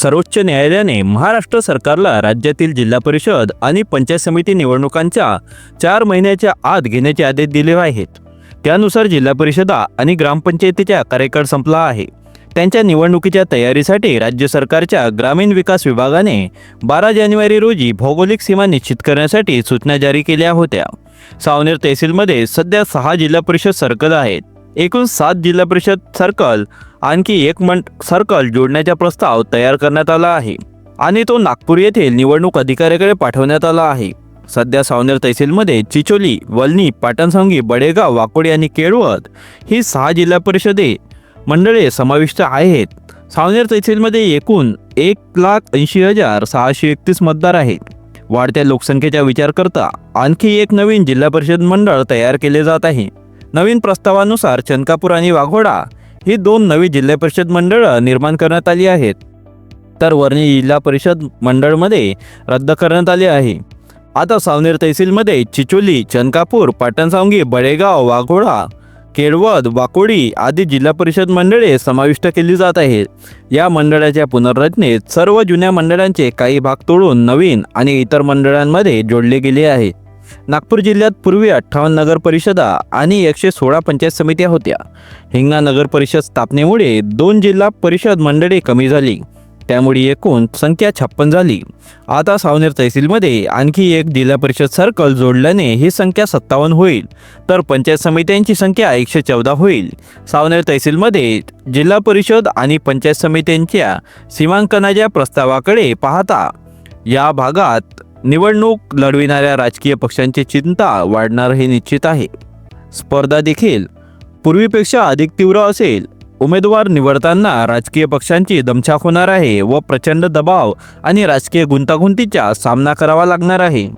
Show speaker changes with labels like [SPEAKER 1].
[SPEAKER 1] सर्वोच्च न्यायालयाने महाराष्ट्र सरकारला राज्यातील जिल्हा परिषद आणि पंचायत समिती निवडणुकांच्या चार महिन्याच्या आत घेण्याचे आदेश दिले आहेत. त्यानुसार जिल्हा परिषदा आणि ग्रामपंचायतीचा कार्यकाळ संपला आहे. त्यांच्या निवडणुकीच्या तयारीसाठी राज्य सरकारच्या ग्रामीण विकास विभागाने बारा जानेवारी रोजी भौगोलिक सीमा निश्चित करण्यासाठी सूचना जारी केल्या होत्या. सावनेर तहसीलमध्ये सध्या सहा जिल्हा परिषद सर्कल आहेत. एकूण सात जिल्हा परिषद सर्कल आणखी एक मंट सर्कल जोडण्याचा प्रस्ताव तयार करण्यात आला आहे. आणि तो नागपूर येथील निवडणूक अधिकाऱ्याकडे पाठवण्यात आला आहे. सध्या सावनेर तहसीलमध्ये चिचोली वलनी पाटणसंगी बडेगाव वाकोडी आणि केळवद ही सहा जिल्हा परिषदे मंडळे समाविष्ट आहेत. सावनेर तहसीलमध्ये एकूण एक लाख ऐंशी हजार सहाशे एकतीस मतदार आहेत. वाढत्या लोकसंख्येचा विचार करता आणखी एक नवीन जिल्हा परिषद मंडळ तयार केले जात आहे. नवीन प्रस्तावानुसार चनकापूर आणि वाघोडा ही दोन नवी जिल्हा परिषद मंडळं निर्माण करण्यात आली आहेत. तर वर्णी जिल्हा परिषद मंडळमध्ये रद्द करण्यात आले आहे. आता सावनेर तहसीलमध्ये चिचोली चनकापूर पाटणसावंगी बळेगाव वाघोडा केळवद वाकोडी आदी जिल्हा परिषद मंडळे समाविष्ट केली जात आहेत. या मंडळाच्या पुनर्रचनेत सर्व जुन्या मंडळांचे काही भाग तोडून नवीन आणि इतर मंडळांमध्ये जोडले गेले आहे नागपूर जिल्ह्यात पूर्वी अठ्ठावन्न नगर परिषदा आणि एकशे सोळा पंचायत समित्या होत्या. हिंगणा नगर परिषद स्थापनेमुळे दोन जिल्हा परिषद मंडळे कमी झाली. त्यामुळे एकूण संख्या छप्पन झाली. आता सावनेर तहसीलमध्ये आणखी एक जिल्हा परिषद सर्कल जोडल्याने ही संख्या सत्तावन्न होईल. तर पंचायत समित्यांची संख्या एकशे चौदा होईल. सावनेर तहसीलमध्ये जिल्हा परिषद आणि पंचायत समित्यांच्या सीमांकनाच्या प्रस्तावाकडे पाहता या भागात निवडणूक लढविणाऱ्या राजकीय पक्षांची चिंता वाढणार हे निश्चित आहे. स्पर्धा देखील पूर्वीपेक्षा अधिक तीव्र असेल. उमेदवार निवडताना राजकीय पक्षांची दमछाक होणार आहे व प्रचंड दबाव आणि राजकीय गुंतागुंतीचा सामना करावा लागणार आहे.